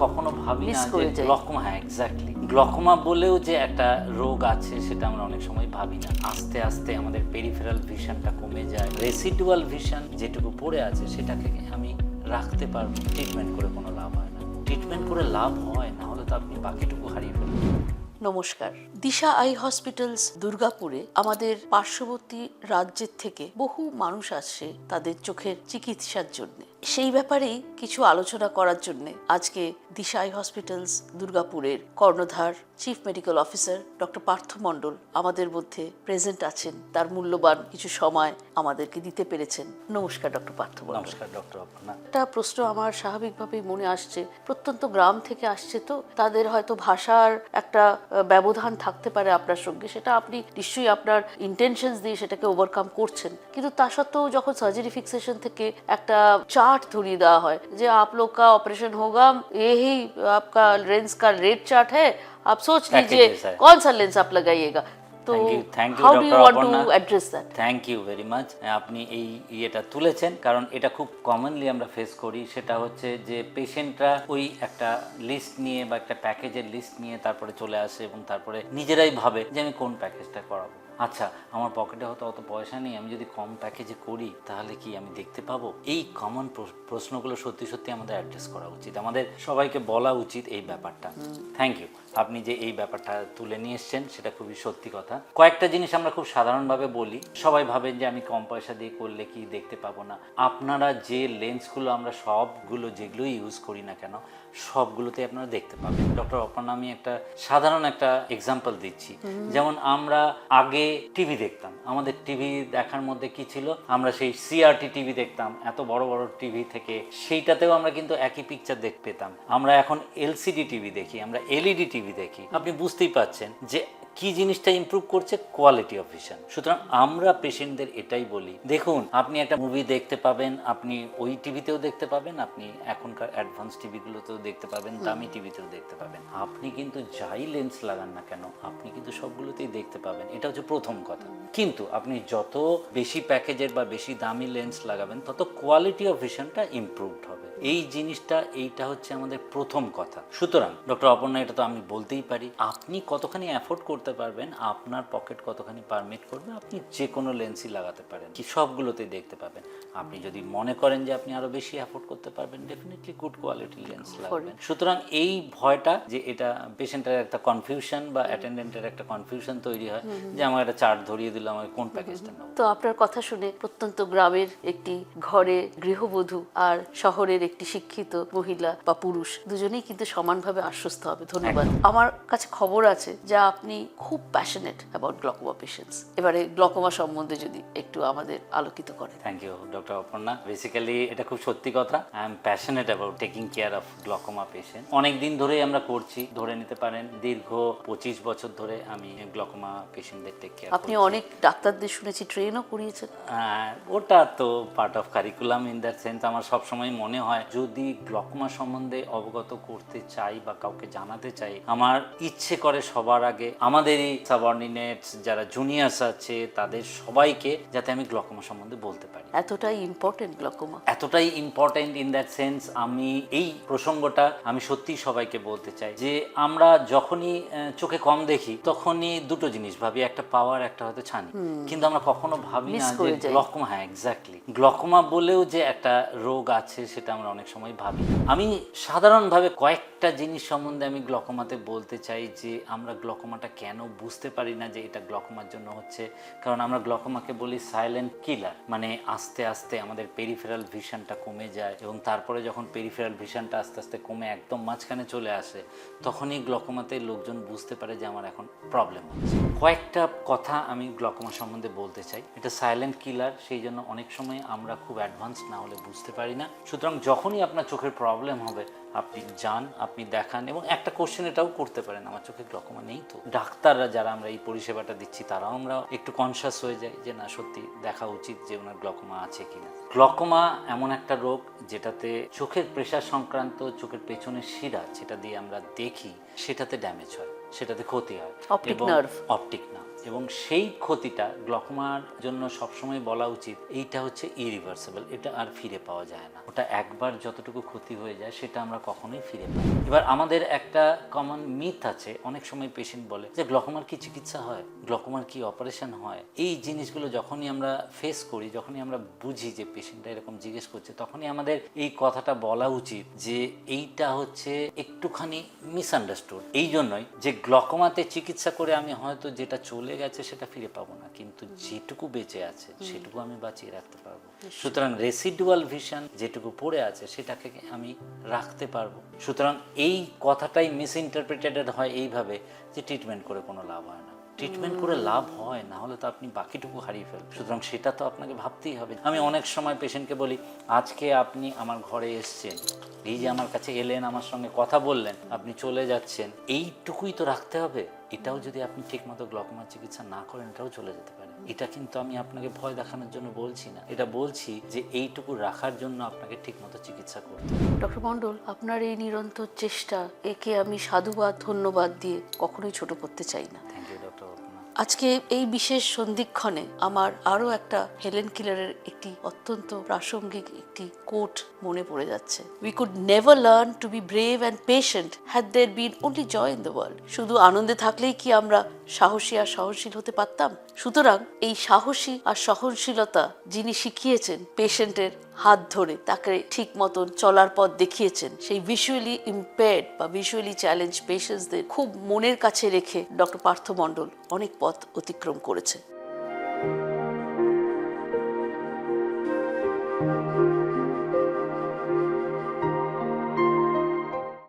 কখনো ভাবি না যে গ্লকোমা হ্যাঁ এক্স্যাক্টলি গ্লকোমা বলেও যে একটা রোগ আছে সেটা আমরা অনেক সময় ভাবি না। আস্তে আস্তে আমাদের পেরিফেরাল ভিশনটা কমে যায়। রেসিডুয়াল ভিশন যেটুকু পড়ে আছে সেটাকে আমি রাখতে পারব। ট্রিটমেন্ট করে কোনো লাভ হয় না। ট্রিটমেন্ট করে লাভ হয় না হলে তো আপনি বাকিটুকু হারিয়ে ফেলবেন। নমস্কার। দিশা আই হসপিটালস দুর্গাপুরে আমাদের পার্শ্ববর্তী রাজ্যের থেকে বহু মানুষ আসছে তাদের চোখের চিকিৎসার জন্য। সেই ব্যাপারেই কিছু আলোচনা করার জন্য আজকে দিশাই হসপিটালস দুর্গাপুরের কর্ণধার chief medical officer doctor Partha Mondal আমাদের মধ্যে প্রেজেন্ট আছেন। তার মূল্যবান কিছু সময় আমাদেরকে দিতে পেরেছেন। নমস্কার ডক্টর পার্থ নমস্কার ডক্টর একটা প্রশ্ন আমার স্বাভাবিকভাবেই মনে আসছে। প্রত্যন্ত গ্রাম থেকে আসছে তো তাদের হয়তো ভাষার একটা ব্যবধান থাকতে পারে আপনার সঙ্গে। সেটা আপনি নিশ্চয়ই আপনার ইন্টেনশনস দিয়ে সেটাকে ওভারকাম করছেন। কিন্তু তা সত্ত্বেও যখন সার্জারি ফিক্সেশন থেকে একটা চার্ট ধরিয়ে দেওয়া হয় যে आप लोग का ऑपरेशन होगा यही आपका लेंस का रेट चार्ट है आप सोच लीजिए Packages है। कौन सा लेंस आप लगाइएगा तो Thank you, thank you, how do you Dr. Want to Aparna. Address that thank you very much আপনি এই ইয়েটা তুলেছেন কারণ এটা খুব কমনলি আমরা ফেস করি সেটা হচ্ছে যে পেশেন্টরা ওই একটা লিস্ট নিয়ে বা একটা প্যাকেজের লিস্ট নিয়ে তারপরে চলে আসে এবং তারপরে নিজেরাই ভাবে যে আমি কোন প্যাকেজটা করাবো আচ্ছা আমার পকেটে হয়তো অত পয়সা নেই আমি যদি কম প্যাকেজে করি তাহলে কি আমি দেখতে পাবো? এই কমন প্রশ্নগুলো সত্যি সত্যি আমাদের অ্যাড্রেস করা উচিত। আমাদের সবাইকে বলা উচিত এই ব্যাপারটা। থ্যাংক ইউ আপনি যে এই ব্যাপারটা তুলে নিয়ে এসছেন সেটা খুবই সত্যি কথা। কয়েকটা জিনিস আমরা খুব সাধারণভাবে বলি। সবাই ভাবেন যে আমি কম পয়সা দিয়ে করলে কি দেখতে পাবো না। আপনারা যে লেন্সগুলো আমরা সবগুলো যেগুলো ইউজ করি না কেন সবগুলোতে আপনারা দেখতে পাবেন। ডক্টর অপর্ণা আমি একটা সাধারণ একটা এক্সাম্পল দিচ্ছি। যেমন আমরা আগে টিভি দেখতাম। আমাদের টিভি দেখার মধ্যে কি ছিল? আমরা সেই সিআরটি টিভি দেখতাম। এত বড় বড় টিভি থেকে সেইটাতেও আমরা কিন্তু একই পিকচার দেখতে পেতাম। আমরা এখন এলসিডি টিভি দেখি আমরা এলইডি টিভি দেখি। আপনি বুঝতেই পাচ্ছেন যে কি জিনিসটা ইমপ্রুভ করছে? কোয়ালিটি অফ ভিশন সুতরাং আমরা পেশেন্টদের এটাই বলি দেখুন আপনি একটা মুভি দেখতে পাবেন আপনি ওই টিভিতেও দেখতে পাবেন আপনি এখনকার অ্যাডভান্স টিভিগুলোতেও দেখতে পাবেন দামি টিভিতেও দেখতে পাবেন। আপনি কিন্তু যাই লেন্স লাগান না কেন আপনি কিন্তু সবগুলোতেই দেখতে পাবেন। এটা হচ্ছে প্রথম কথা। কিন্তু আপনি যত বেশি প্যাকেজের বা বেশি দামি লেন্স লাগাবেন তত কোয়ালিটি অফ ভিশনটা ইমপ্রুভড হবে। এই জিনিসটা এইটা হচ্ছে আমাদের প্রথম কথা। সুতরাং ডক্টর অপর্ণা এটা তো আমি বলতেই পারি আপনি কতখানি অ্যাফোর্ড করতে পারবেন আপনার পকেট কতখানি পারমিট করবে আপনি যে কোনো লেন্সই লাগাতে পারেন কি সবগুলোতেই দেখতে পাবেন। আপনি যদি মনে করেন যে আপনি আরও বেশি অ্যাফোর্ড করতে পারবেন ডেফিনেটলি গুড কোয়ালিটি লেন্স লাগবেন সুতরাং এই ভয়টা যে এটা পেশেন্টের একটা কনফিউশন বা অ্যাটেন্ডেন্টের একটা কনফিউশন তৈরি হয় যে আমার একটা চার্ট ধরিয়ে দিল আমাকে কোন প্যাকেজটা নেব। তো আপনার কথা শুনে প্রত্যন্ত গ্রামের একটি ঘরে গৃহবধূ আর শহরের একটি শিক্ষিত মহিলা বা পুরুষ দুজনেই কিন্তু সমানভাবে আশ্বস্ত হবে। ধন্যবাদ। আমার কাছে খবর আছে যা আপনি খুব প্যাশনেট অ্যাবাউট গ্লকোমা পেশেন্টস এবারে গ্লকোমা সম্বন্ধে যদি একটু আমাদের আলোকিত করেন। Thank you doctor Aparna basically এটা খুব সত্যি কথা। I am passionate about taking care of glaucoma patient অনেক দিন ধরেই আমরা করছি ধরে নিতে পারেন দীর্ঘ পঁচিশ বছর ধরে আমি গ্লকোমা পেশেন্টদের টেক কেয়ার আপনি অনেক ডাক্তারদের শুনেছি ট্রেনও করিয়েছেন। ওটা তো part of curriculum in that sense আমার সবসময় মনে হয় যদি গ্লকোমা সম্বন্ধে অবগত করতে চাই বা কাউকে জানাতে চাই আমার ইচ্ছে করে সবার আগে আমাদেরই সাবঅর্ডিনেটস যারা জুনিয়ার্স আছে তাদের সবাইকে যাতে আমি গ্লকোমা সম্বন্ধে বলতে পারি। এতটাই ইম্পর্টেন্ট গ্লকোমা এতটাই ইম্পর্টেন্ট ইন দ্যাট সেন্স আমি এই প্রসঙ্গটা আমি সত্যিই সবাইকে বলতে চাই যে আমরা যখনই চোখে কম দেখি তখনই দুটো জিনিস ভাবি একটা পাওয়ার একটা হয়তো ছানি। কিন্তু আমরা কখনো ভাবি না যে। গ্লকোমা হ্যাঁ এক্স্যাক্টলি গ্লকোমা বলেও যে একটা রোগ আছে সেটা আমরা অনেক সময় ভাবি। আমি সাধারণভাবে কয়েকটা জিনিস সম্বন্ধে আমি গ্লকোমাতে বলতে চাই যে, আমরা গ্লকোমাটা কেন বুঝতে পারি না যে এটা গ্লকোমার জন্য হচ্ছে? কারণ আমরা গ্লকোমাকে বলি সাইলেন্ট কিলার মানে আস্তে আস্তে আমাদের পেরিফেরাল ভিশনটা কমে যায় এবং তারপরে যখন পেরিফেরাল ভিশনটা আস্তে আস্তে কমে একদম মাঝখানে চলে আসে, তখনই গ্লকোমাতে লোকজন বুঝতে পারে যে আমার এখন প্রবলেম হচ্ছে। কয়েকটা কথা আমি গ্লকোমা সম্বন্ধে বলতে চাই। এটা সাইলেন্ট কিলার সেই জন্য অনেক সময় আমরা খুব অ্যাডভান্স না হলে বুঝতে পারি না। সুতরাং যখনই আপনার চোখের প্রবলেম হবে আপনি যান আপনি দেখান এবং একটা কোশ্চেন এটাও করতে পারেন। আমার চোখে গ্লকোমা নেই তো। ডাক্তাররা যারা আমরা এই পরিষেবাটা দিচ্ছি তারাও আমরা একটু কনসাস হয়ে যাই যে না সত্যি দেখা উচিত যে ওনার গ্লকোমা আছে কি না গ্লকোমা এমন একটা রোগ যেটাতে চোখের প্রেশার সংক্রান্ত চোখের পেছনের শিরা যেটা দিয়ে আমরা দেখি সেটাতে ড্যামেজ হয় সেটাতে ক্ষতি হয় Optic nerve. অপটিক না এবং সেই ক্ষতিটা গ্লকোমার জন্য সবসময় বলা উচিত, এইটা হচ্ছে ইরিভার্সিবল এটা আর ফিরে পাওয়া যায় না। ওটা একবার যতটুকু ক্ষতি হয়ে যায়, সেটা আমরা কখনোই ফিরে পাই এবার আমাদের একটা কমন মিথ আছে, অনেক সময় পেশেন্ট বলে যে গ্লকোমার কি চিকিৎসা হয়, গ্লকোমার কি অপারেশন হয়? এই জিনিসগুলো যখনই আমরা ফেস করি, যখনই আমরা বুঝি যে পেশেন্টটা এরকম জিজ্ঞেস করছে, তখনই আমাদের এই কথাটা বলা উচিত যে এইটা হচ্ছে একটুখানি মিসআন্ডারস্টুড এই জন্যই যে গ্লকোমাতে চিকিৎসা করে আমি হয়তো যেটা চলে গেছে সেটা ফিরে পাবো না। কিন্তু যেটুকু বেঁচে আছে সেটুকু আমি বাঁচিয়ে রাখতে পারব। সুতরাং রেসিডুয়াল ভিশন যেটুকু পড়ে আছে সেটাকে আমি রাখতে পারব। সুতরাং এই কথাটাই মিস ইন্টারপ্রিটেটেড হয় এইভাবে যে ট্রিটমেন্ট করে কোনো লাভ হয় না। ট্রিটমেন্ট করে লাভ হয়, না হলে তো আপনি বাকিটুকু হারিয়ে ফেলবেন। সুতরাং সেটা তো আপনাকে ভাবতেই হবে। আমি অনেক সময় পেশেন্টকে বলি, আজকে আপনি আমার ঘরে এসছেন, এই যে আমার কাছে এলেন, আমার সঙ্গে কথা বললেন, আপনি চলে যাচ্ছেন, এইটুকুই তো রাখতে হবে। এটাও যদি আপনি ঠিকমতো গ্লকোমার চিকিৎসা না করেন, এটাও চলে যেতে পারে। এটা কিন্তু আমি আপনাকে ভয় দেখানোর জন্য বলছি না। এটা বলছি যে এইটুকু রাখার জন্য আপনাকে ঠিকমতো চিকিৎসা করতে ডক্টর মণ্ডল, আপনার এই নিরন্তর চেষ্টা, একে আমি সাধুবাদ, ধন্যবাদ দিয়ে কখনোই ছোট করতে চাই না। আজকে এই বিশেষ সন্ধিক্ষণে আমার আরও একটা হেলেন কিলারের একটি অত্যন্ত প্রাসঙ্গিক একটি কোট মনে পড়ে যাচ্ছে। We could never learn to be brave and patient had there been only joy in the world শুধু আনন্দে থাকলেই কি আমরা সাহসী আর সহনশীল হতে পারতাম? সুতরাং এই সাহসী আর সহনশীলতা যিনি শিখিয়েছেন পেশেন্টের হাত ধরে তাকে ঠিক মতন চলার পথ দেখিয়েছেন। সেই ভিজুয়ালি ইম্পেয়ার্ড বা ভিজুয়ালি চ্যালেঞ্জ পেশেন্টসদের খুব মনের কাছে রেখে ডক্টর পার্থ মণ্ডল অনেক পথ অতিক্রম করেছে